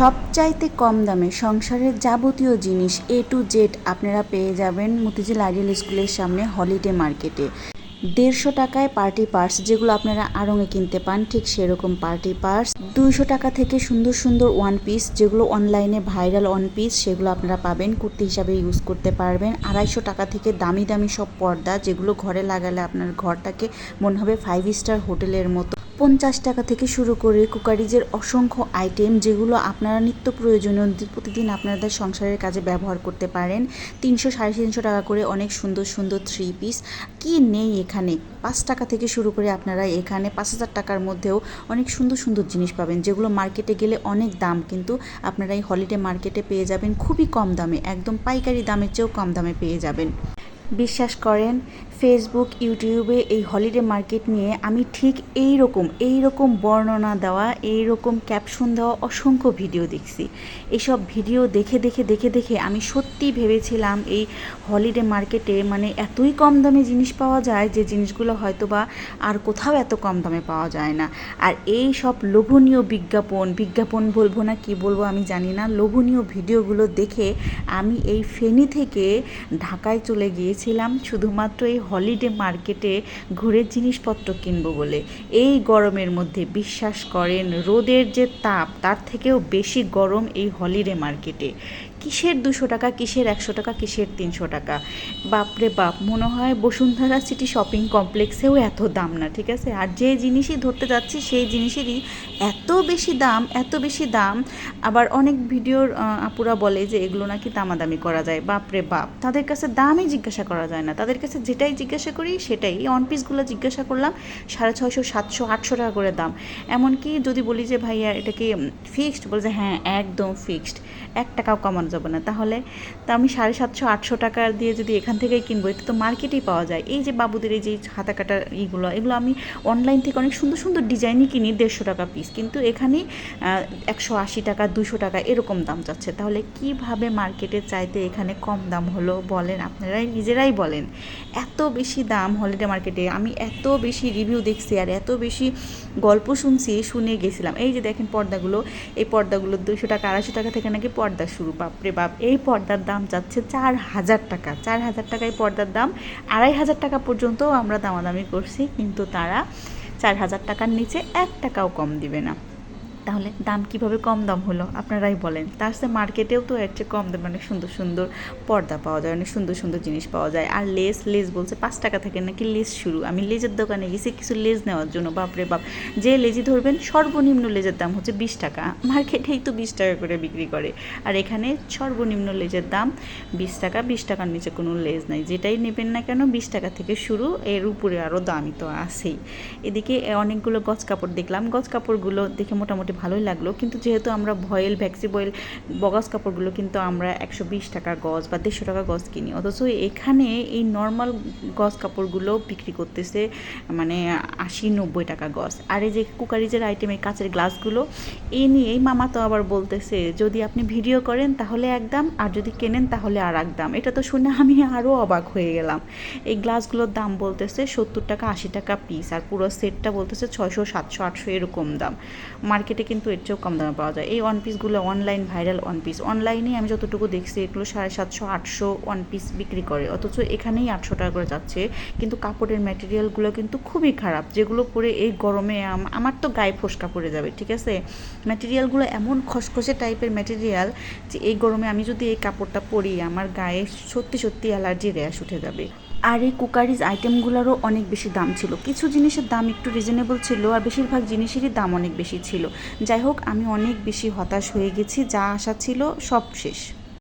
সবচাইতে কম দামে সংসারের যাবতীয় জিনিস এ টু জেড আপনারা পেয়ে যাবেন মতিঝিল আইডিয়াল স্কুলের সামনে হলিডে মার্কেটে। দেড়শো টাকায় পার্টি পার্স যেগুলো আপনারা আড়ঙে কিনতে পান, ঠিক সেরকম পার্টি পার্স। দুইশো টাকা থেকে সুন্দর সুন্দর ওয়ান পিস যেগুলো অনলাইনে ভাইরাল ওয়ান পিস সেগুলো আপনারা পাবেন, কুর্তি হিসাবে ইউজ করতে পারবেন। আড়াইশো টাকা থেকে দামি দামি সব পর্দা যেগুলো ঘরে লাগালে আপনার ঘরটাকে মনে হবে ফাইভ স্টার হোটেলের মতো। পঞ্চাশ টাকা থেকে শুরু করে কুকারিজের অসংখ্য আইটেম যেগুলো আপনারা নিত্য প্রয়োজনীয় প্রতিদিন আপনাদের সংসারের কাজে ব্যবহার করতে পারেন। তিনশো সাড়ে তিনশো টাকা করে অনেক সুন্দর সুন্দর থ্রি পিস কি নেই এখানে? পাঁচ টাকা থেকে শুরু করে আপনারা এখানে পাঁচ হাজার টাকার মধ্যেও অনেক সুন্দর সুন্দর জিনিস পাবেন, যেগুলো মার্কেটে গেলে অনেক দাম, কিন্তু আপনারা এই হলিডে মার্কেটে পেয়ে যাবেন খুবই কম দামে, একদম পাইকারি দামের চেয়েও কম দামে পেয়ে যাবেন। বিশ্বাস করেন ফেসবুক ইউটিউবে এই হলিডে মার্কেট নিয়ে আমি ঠিক এই রকম এই রকম বর্ণনা দেওয়া এই রকম ক্যাপশন দেওয়া অসংখ্য ভিডিও দেখছি। এইসব ভিডিও দেখে দেখে দেখে দেখে আমি সত্যি ভেবেছিলাম এই হলিডে মার্কেটে মানে এতই কম দামে জিনিস পাওয়া যায় যে জিনিসগুলো হয়তো বা আর কোথাও এত কম দামে পাওয়া যায় না। আর এই সব লোভনীয় বিজ্ঞাপন বিজ্ঞাপন বলব না কি বলব আমি জানি না, লোভনীয় ভিডিওগুলো দেখে আমি এই ফেনী থেকে ঢাকায় চলে গিয়েছিলাম। শুধুমাত্র এই হলিডে মার্কেটে ঘুরে জিনিসপত্র কিনবো বলে। এই গরমের মধ্যে বিশ্বাস করেন, রোদের যে তাপ, তার থেকেও বেশি গরম এই হলিডে মার্কেটে। কিসের দুশো টাকা, কিসের একশো টাকা, কিসের তিনশো টাকা? বাপরে বাপ, মনে হয় বসুন্ধরা সিটি শপিং কমপ্লেক্সেও এত দাম না, ঠিক আছে? আর যে জিনিসই ধরতে যাচ্ছি, সেই জিনিসেরই এত বেশি দাম, এত বেশি দাম। আবার অনেক ভিডিওর আপুরা বলে যে এগুলো নাকি দামাদামি করা যায়। বাপরে বাপ, তাদের কাছে দামই জিজ্ঞাসা করা যায় না। তাদের কাছে যেটাই জিজ্ঞাসা করি সেটাই। এই ওয়ান পিসগুলো জিজ্ঞাসা করলাম, সাড়ে ছয়শো, সাতশো, আটশো টাকা করে দাম। এমনকি যদি বলি যে, ভাইয়া, এটা কি ফিক্সড বলছে হ্যাঁ একদম ফিক্সড এক টাকাও কমানো যাবে না। তাহলে তা আমি সাড়ে সাতশো, আটশো টাকা দিয়ে যদি এখান থেকেই কিনবো, এটা তো মার্কেটেই পাওয়া যায়। এই যে বাবুদের এই যে হাতা কাটার ইগুলো, এগুলো আমি অনলাইন থেকে অনেক সুন্দর সুন্দর ডিজাইনই কিনি, দেড়শো টাকা পিস কিন্তু এখানে একশো আশি টাকা দুশো টাকা এরকম দাম যাচ্ছে। তাহলে কীভাবে মার্কেটের চাইতে এখানে কম দাম হলো বলেন? আপনারাই নিজেরাই বলেন। এত বেশি দাম হলিডে মার্কেটে আমি এত বেশি রিভিউ দেখছি আর এত বেশি গল্প শুনছি, শুনে গেছিলাম। এই যে দেখেন পর্দাগুলো, এই পর্দাগুলো দুশো টাকা, আড়াইশো টাকা থেকে নাকি পর্দা শুরু। বাপরে বাপ, এই পর্দার দাম যাচ্ছে চার হাজার টাকা। চার হাজার টাকায় পর্দার দাম আড়াই হাজার টাকা পর্যন্ত আমরা দামাদামি করছি, কিন্তু তারা চার হাজার টাকার নিচে এক টাকাও কম দিবে না। তাহলে দাম কীভাবে কম দাম হলো? আপনারাই বলেন। তার সাথে মার্কেটেও তো এর চেয়ে কম দামে অনেক সুন্দর সুন্দর পর্দা পাওয়া যায়, অনেক সুন্দর সুন্দর জিনিস পাওয়া যায়। আর লেস লেস বলছে পাঁচ টাকা থেকে নাকি লেস শুরু। আমি লেজের দোকানে গেছি, কিছু লেজ নেওয়ার জন্য বাপরে বাপ। যে লেজি ধরবেন, সর্বনিম্ন লেজের দাম হচ্ছে বিশ টাকা। মার্কেটেই তো বিশ টাকা করে বিক্রি করে। আর এখানে সর্বনিম্ন লেজের দাম বিশ টাকা, বিশ টাকার নিচে কোনো লেজ নাই। যেটাই নেবেন না কেন, বিশ টাকা থেকে শুরু, এর উপরে আরও দামই তো আছেই। এদিকে অনেকগুলো গজ কাপড় দেখলাম। গজ কাপড়গুলো দেখে মোটামুটি ভালোই লাগল। কিন্তু যেহেতু আমরা ভয়েল, ভ্যাক্সি ভ্যাক্সিবয়েল বগাস কাপড়গুলো কিন্তু আমরা একশো বিশ টাকা গজ বা দেড়শো টাকা গজ কিনি। অথচ এখানে এই নর্মাল গজ কাপড়গুলো বিক্রি করতেছে মানে আশি নব্বই টাকা গজ। আর এই যে কুকারিজের আইটেম এই কাঁচের গ্লাসগুলো এই নিয়েই মামা তো আবার বলতেছে, যদি আপনি ভিডিও করেন তাহলে এক দাম, আর যদি কেনেন তাহলে আর এক দাম। এটা তো শুনে আমি আরও অবাক হয়ে গেলাম। এই গ্লাসগুলোর দাম বলতেছে সত্তর টাকা আশি টাকা পিস আর পুরো সেটটা বলতেছে ছয়শো, সাতশো, আটশো এরকম দাম। মার্কেটে কিন্তু এর চেয়েও কম দামে পাওয়া যায়। এই ওয়ান পিসগুলো অনলাইন ভাইরাল ওয়ান পিস অনলাইনে আমি যতটুকু দেখছি, এগুলো সাড়ে সাতশো, আটশো ওয়ান পিস বিক্রি করে। অথচ এখানেই আটশো টাকা করে যাচ্ছে। কিন্তু কাপড়ের ম্যাটেরিয়ালগুলো কিন্তু খুবই খারাপ, যেগুলো পরে এই গরমে আমার তো গায়ে ফোসকা পড়ে যাবে, ঠিক আছে? ম্যাটেরিয়ালগুলো এমন খসখসে টাইপের ম্যাটেরিয়াল যে এই গরমে আমি যদি এই কাপড়টা পরি, আমার গায়ে সত্যি সত্যি অ্যালার্জি র্যাশ উঠে যাবে। আর এই কুকারিজ আইটেমগুলোরও অনেক বেশি দাম ছিল। কিছু জিনিসের দাম একটু রিজনেবল ছিল আর বেশিরভাগ জিনিসেরই দাম অনেক বেশি ছিল। যাই হোক, আমি অনেক বেশি হতাশ হয়ে গেছি, যা আশা ছিল সব শেষ।